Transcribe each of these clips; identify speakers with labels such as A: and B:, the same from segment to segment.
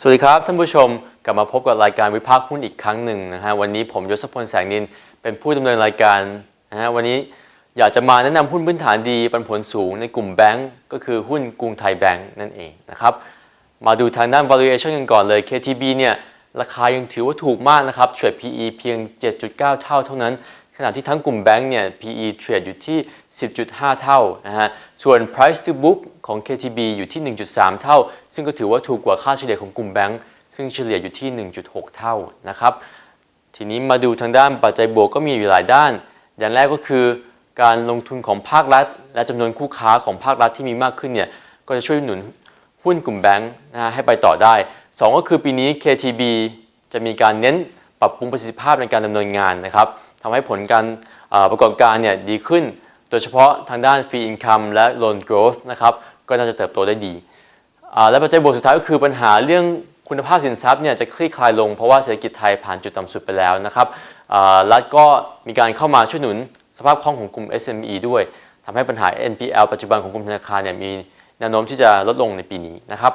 A: สวัสดีครับท่านผู้ชมกลับมาพบกับรายการวิพากษ์หุ้นอีกครั้งหนึ่งนะฮะวันนี้ผมยศพลแสงนินเป็นผู้ดำเนินรายการนะฮะวันนี้อยากจะมาแนะนำหุ้นพื้นฐานดีปันผลสูงในกลุ่มแบงก์ก็คือหุ้นกรุงไทยแบงก์นั่นเองนะครับมาดูทางด้าน valuation กันก่อนเลย KTB เนี่ยราคายังถือว่าถูกมากนะครับเทรด PE เพียง 7.9 เท่าเท่านั้น ขณะที่ทั้งกลุ่มแบงก์เนี่ย PE เทรดอยู่ที่ 10.5 เท่านะฮะ ส่วน price to book ของ KTB อยู่ที่ 1.3 เท่า ซึ่งก็ถือว่าถูกกว่าค่าเฉลี่ยของกลุ่มแบงก์ซึ่งเฉลี่ยอยู่ที่ 1.6 เท่านะครับ ทีนี้มาดูทางด้านปัจจัยบวกก็มีอยู่หลายด้าน อย่างแรกก็คือการลงทุนของภาครัฐ และจำนวนคู่ค้าของภาครัฐที่มีมากขึ้นเนี่ยก็จะช่วยหนุนหุ้นกลุ่มแบงค์นะฮะให้ไปต่อได้ 2 ก็คือปีนี้ KTB จะมีการเน้นปรับปรุงประสิทธิภาพในการดำเนินงานนะครับ ทำให้ผลการประกอบการเนี่ยดีขึ้น โดยเฉพาะทางด้าน Fee Income และ Loan Growth นะครับก็น่าจะเติบโตได้ดี และปัจจัยบวกสุดท้ายก็คือปัญหาเรื่องคุณภาพสินทรัพย์เนี่ยจะคลี่คลายลงเพราะว่าเศรษฐกิจไทยผ่านจุดต่ำสุดไปแล้วนะครับรัฐก็มีการเข้ามาช่วยหนุนสภาพคล่องของกลุ่ม SME ด้วยทำให้ปัญหา NPL ปัจจุบันของกลุ่มธนาคารเนี่ยมีแนวโน้มที่จะลดลงในปีนี้นะครับ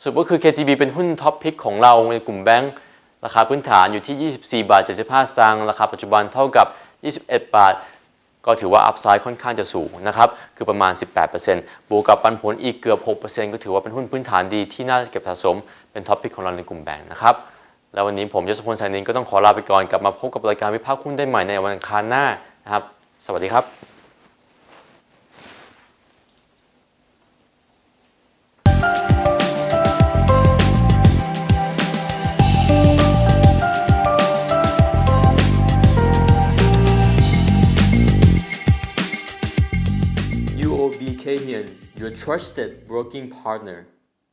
A: สรุปก็คือ KTB เป็นหุ้นท็อปพิกของเราในกลุ่มแบงก์ ราคาพื้นฐานอยู่ที่ 24 บาท 75 สตางค์ราคาปัจจุบันเท่ากับ 21 บาท ก็ถือว่าอัพไซด์ค่อนข้างจะสูงนะครับคือประมาณ 18%บวกกับปันผลอีกเกือบ 6%ก็ถือว่าเป็นหุ้นพื้นฐานดีที่น่าเก็บสะสมเป็นท็อปพิกของเราในกลุ่มแบงค์นะครับแล้ววันนี้ผมยศพลสายนินก็ต้องขอลาไปก่อนกลับมาพบกับรายการวิพากษ์หุ้นได้ใหม่ในวันอังคารหน้านะครับ สวัสดีครับ Lee your trusted working partner.